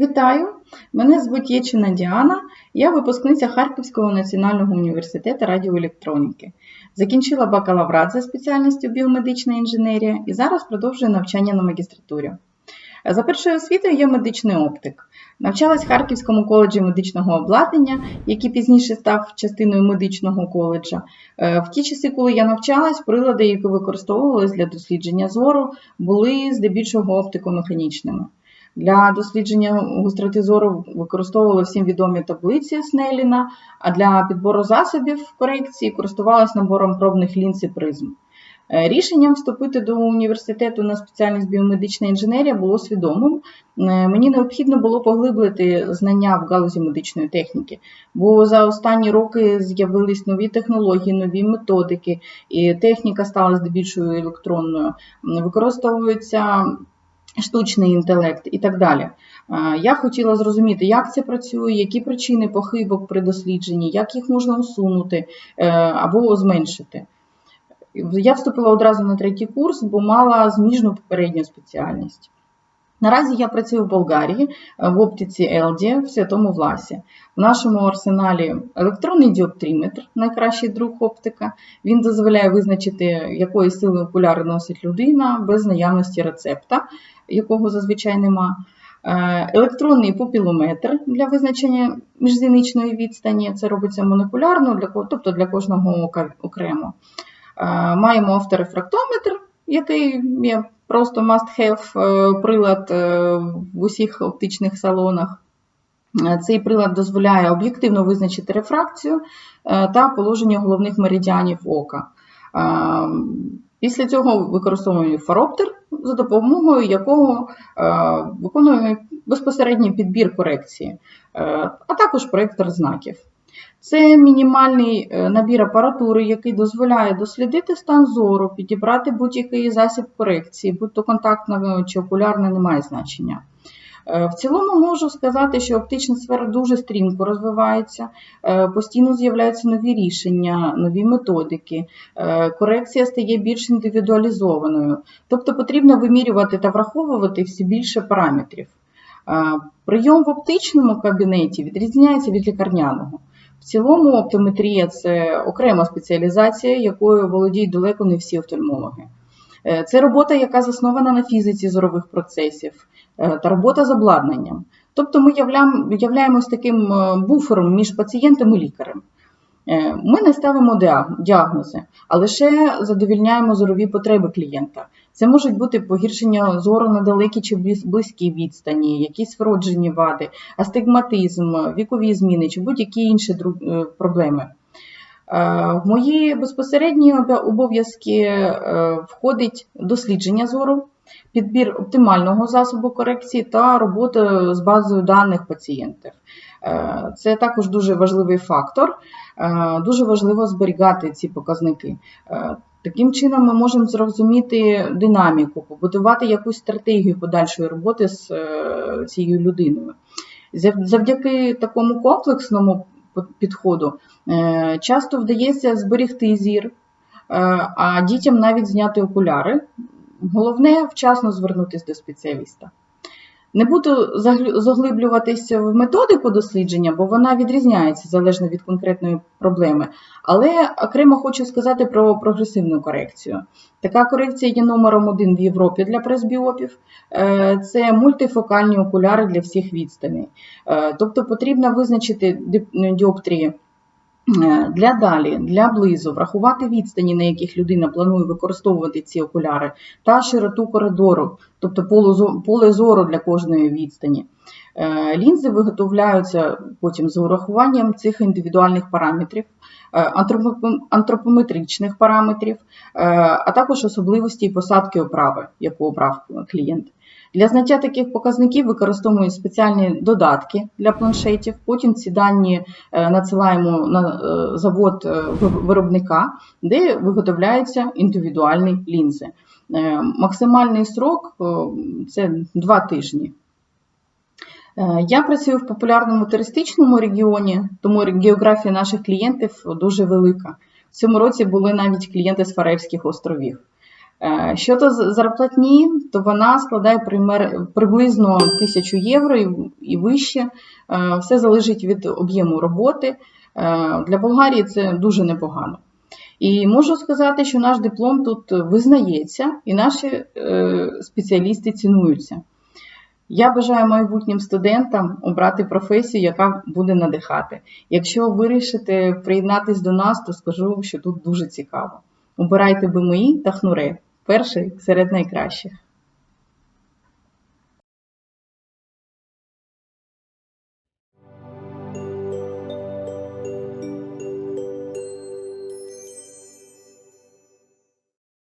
Вітаю! Мене звуть Єчина Діана, я випускниця Харківського національного університету радіоелектроніки. Закінчила бакалаврат за спеціальністю біомедична інженерія і зараз продовжую навчання на магістратурі. За першою освітою я медичний оптик. Навчалась в Харківському коледжі медичного обладнання, який пізніше став частиною медичного коледжа. Е, В ті часи, коли я навчалась, прилади, які використовувалися для дослідження зору, були здебільшого оптико-механічними. Для дослідження гостроти зору використовували всім відомі таблиці Снеліна, а для підбору засобів корекції користувалась набором пробних лінз і призм. Е, Рішенням вступити до університету на спеціальність біомедична інженерія було свідомим. Е, Мені необхідно було поглиблити знання в галузі медичної техніки, бо за останні роки з'явились нові технології, нові методики, і техніка стала здебільшою електронною. Використовуються штучний інтелект і так далі. Е, Я хотіла зрозуміти, як це працює, які причини похибок при дослідженні, як їх можна усунути е, або зменшити. Я вступила одразу на третій курс, бо мала зміжну попередню спеціальність. Наразі я працюю в Болгарії е, в оптиці LD в Святому Власі. В нашому арсеналі електронний діоптриметр, найкращий друг оптика. Він дозволяє визначити, якої сили окуляри носить людина без наявності рецепта, якого зазвичай нема. Е, Електронний пупілометр для визначення міжзіничної відстані. Це робиться молекулярно, для, тобто для кожного ока окремо. Е, Маємо авторефрактометр, який є просто must-have е, прилад е, в усіх оптичних салонах. Е, Цей прилад дозволяє об'єктивно визначити рефракцію та положення головних меридіанів ока. Після цього використовуємо фароптер, за допомогою якого виконуємо безпосередній підбір корекції, а також проєктор знаків. Це мінімальний е, набір апаратури, який дозволяє дослідити стан зору, підібрати будь-який засіб корекції, будь то контактна чи окулярна, не має значення. Е, В цілому можу сказати, що оптична сфера дуже стрімко розвивається, е, постійно з'являються нові рішення, нові методики, корекція стає більш індивідуалізованою, тобто потрібно вимірювати та враховувати всі більше параметрів. Прийом в оптичному кабінеті відрізняється від лікарняного. В цілому оптометрія це окрема спеціалізація, якою володіють далеко не всі офтальмологи. Е, Це робота, яка заснована на фізиці зорових процесів е, та робота з обладнанням. Тобто ми являємось таким е, буфером між пацієнтом і лікарем. Ми не ставимо діагнози, а лише задовільняємо зорові потреби клієнта. Це можуть бути погіршення зору на далекій чи близ- близькій відстані, якісь вроджені вади, астигматизм, вікові зміни чи будь-які інші е, проблеми. Е, В мої безпосередні обов'язки е, входить дослідження зору, підбір оптимального засобу корекції та робота з базою даних пацієнтів. Це також дуже важливий фактор. Дуже важливо зберігати ці показники. Таким чином ми можемо зрозуміти динаміку, побудувати якусь стратегію подальшої роботи з е, цією людиною. Завдяки такому комплексному підходу е, часто вдається зберегти зір, е, а дітям навіть зняти окуляри. Головне вчасно звернутися до спеціаліста. Не буду заглиблюватися в методику дослідження, бо вона відрізняється залежно від конкретної проблеми. Але окремо хочу сказати про прогресивну корекцію. Така корекція є номером один в Європі для пресбіопів. Е, Це мультифокальні окуляри для всіх відстаней. Е, Тобто потрібно визначити дип- діоптрії для далі, для близу, врахувати відстані, на яких людина планує використовувати ці окуляри, та широту коридору, тобто поле зору для кожної відстані. Е, Лінзи виготовляються потім з урахуванням цих індивідуальних параметрів, е, антропометричних параметрів, е, а також особливості посадки оправи, яку обрав клієнт. Для знаття таких показників використовують спеціальні додатки для планшетів. Потім ці дані е, надсилаємо на е, завод е, виробника, де виготовляються індивідуальні лінзи. Максимальний срок це 2 тижні. Я працюю в популярному туристичному регіоні, тому географія наших клієнтів дуже велика. В цьому році були навіть клієнти з Фарерських островів. Е, Щодо зарплатні, то вона складає пример- приблизно 1000 євро і- вище. Е, Все залежить від об'єму роботи. Е, Для Болгарії це дуже непогано. І можу сказати, що наш диплом тут визнається і наші спеціалісти цінуються. Я бажаю майбутнім студентам обрати професію, яка буде надихати. Якщо вирішите приєднатись до нас, то скажу, що тут дуже цікаво. Обирайте БМІ та ХНУРЕ перший серед найкращих.